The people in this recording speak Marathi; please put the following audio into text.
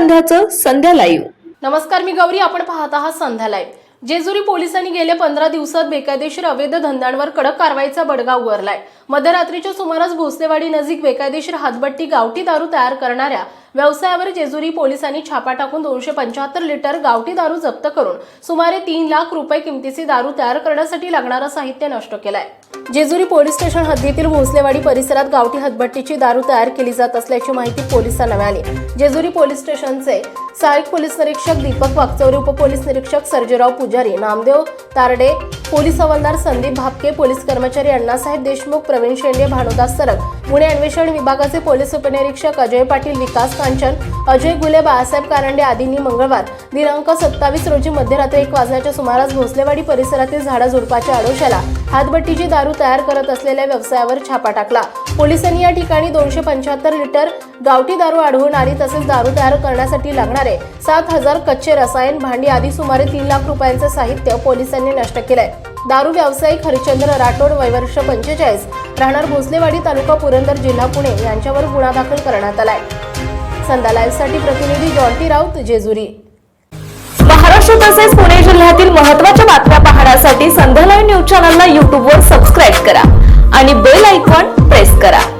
संध्याचं संध्या लाईव्ह नमस्कार मी गौरी. आपण पाहत आहात संध्या लाईव्ह जेजुरी पोलिसांनी गेले पंधरा दिवसात बेकायदेशीर अवैध धंद्यांवर कडक कारवाईचा बडगा उगारलाय. मध्यरात्रीच्या सुमारास भोसलेवाडी नजीक बेकायदेशीर हातबट्टी गावठी दारू तयार करणाऱ्या व्यवसायावर जेजुरी पोलिसांनी छापा टाकून दोनशे पंच्याहत्तर लिटर गावठी दारू जप्त करून सुमारे तीन लाख रुपये किमतीची दारू तयार करण्यासाठी लागणारं साहित्य नष्ट केलंय. जेजुरी पोलीस स्टेशन हद्दीतील भोसलेवाडी परिसरात गावठी हदबट्टीची दारू तयार केली जात असल्याची माहिती पोलिसांना मिळाली. जेजुरी पोलीस स्टेशनचे सहाय्यक पोलीस निरीक्षक दीपक वागचौरे उपपोलीस निरीक्षक सर्जेराव पुजारी नामदेव तारडे पोलीस हवालदार संदीप भापके पोलीस कर्मचारी अण्णासाहेब देशमुख प्रवीण शेंडे भानुदास सरक. पुणे अन्वेषण विभागाचे पोलीस उपनिरीक्षक अजय पाटील विकास कांचन अजय गुले बाळासाहेब कारंडे आदींनी मंगळवार. दिनांक सत्तावीस रोजी मध्यरात्री एक वाजण्याच्या सुमारास भोसलेवाडी परिसरातील झाडाझुडपाच्या आडोशाला हातभट्टीची दारू तयार करत असलेल्या व्यवसायावर छापा टाकला. पोलिसांनी या ठिकाणी दोनशे पंच्याहत्तर लिटर गावठी दारू आढळून आली तसेच दारू तयार करण्यासाठी लागणारे सात हजार कच्चे रसायन भांडी आदी सुमारे तीन लाख रुपयांचे साहित्य पोलिसांनी नष्ट केलंय. दारू व्यावसायिक हरिचंद्र राठोड वयवर्ष पंचेचाळीस राहणार भोसलेवाडी तालुका पुरंदर जिल्हा पुणे यांच्यावर गुन्हा दाखल करण्यात आलाय. संदा लाईव्हसाठी प्रतिनिधी जॉन्टी राऊत जेजुरी. महाराष्ट्र तसेच पुणे जिल्ह्यातील महत्त्वाच्या बातम्या पाहण्यासाठी संध्या लाईव्ह न्यूज चॅनलला यूट्यूबवर सबस्क्राईब